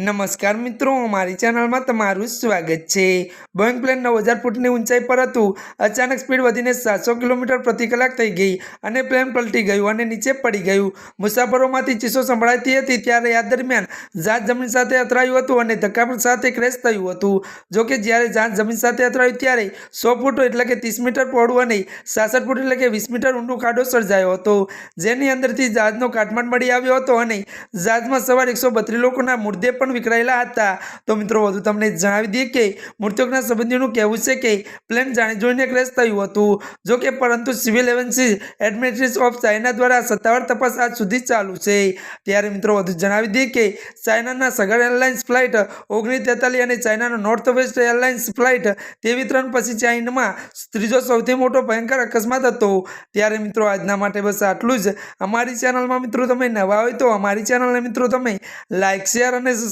નમસ્કાર મિત્રો, મારી ચેનલમાં તમારું સ્વાગત છે. બોઈંગ પ્લેન નવ હજાર ફૂટની ઊંચાઈ પર હતું. અચાનક સ્પીડ વધીને સાતસો કિલોમીટર પ્રતિ કલાક થઈ ગઈ અને પ્લેન પલટી ગયું અને નીચે પડી ગયું. મુસાફરોમાંથી ચીસો સંભળાતી હતી ત્યારે આ દરમિયાન જહાજ જમીન સાથે અથડાયું હતું અને ધક્કા સાથે ક્રેશ થયું હતું. જોકે જ્યારે જહાજ જમીન સાથે અથડાયું ત્યારે સો ફૂટ એટલે કે ત્રીસ મીટર પહોળું અને સાસઠ ફૂટ એટલે કે વીસ મીટર ઊંડું ખાડો સર્જાયો હતો. જેની અંદરથી જહાજનો કાટમાટ મળી આવ્યો હતો અને જહાજમાં સવાર એકસો બત્રીસ લોકોના મૃતદેહ પણ વિખરાયેલા હતા. તો મિત્રો, વધુ તમને જણાવી દઈએ કે મૃતકોના સંબંધીઓનું કહેવું છે કે પ્લેન જાણી જોઈને ક્રેશ થયું હતું. જો કે પરંતુ સિવિલ એવન્સી એડમિનિસ્ટ્રેશન ઓફ ચાઇના દ્વારા સત્તાવાર તપાસ આજ સુધી ચાલુ છે. ત્યારે મિત્રો, વધુ જણાવી દઈએ કે ચાઇનાના સગર એરલાઇન્સ ફ્લાઇટ ઓગણીસ તેતાલીસ અને ચાઇનાનો નોર્થ વેસ્ટ એરલાઇન્સ ફ્લાઇટ તેવી ત્રણ પછી ચાઇનામાં ત્રીજો સૌથી મોટો ભયંકર અકસ્માત હતો. ત્યારે મિત્રો, આજના માટે બસ આટલું જ. અમારી ચેનલમાં મિત્રો, તમે નવા હોય તો અમારી ચેનલને મિત્રો, તમે લાઇક, શેર અને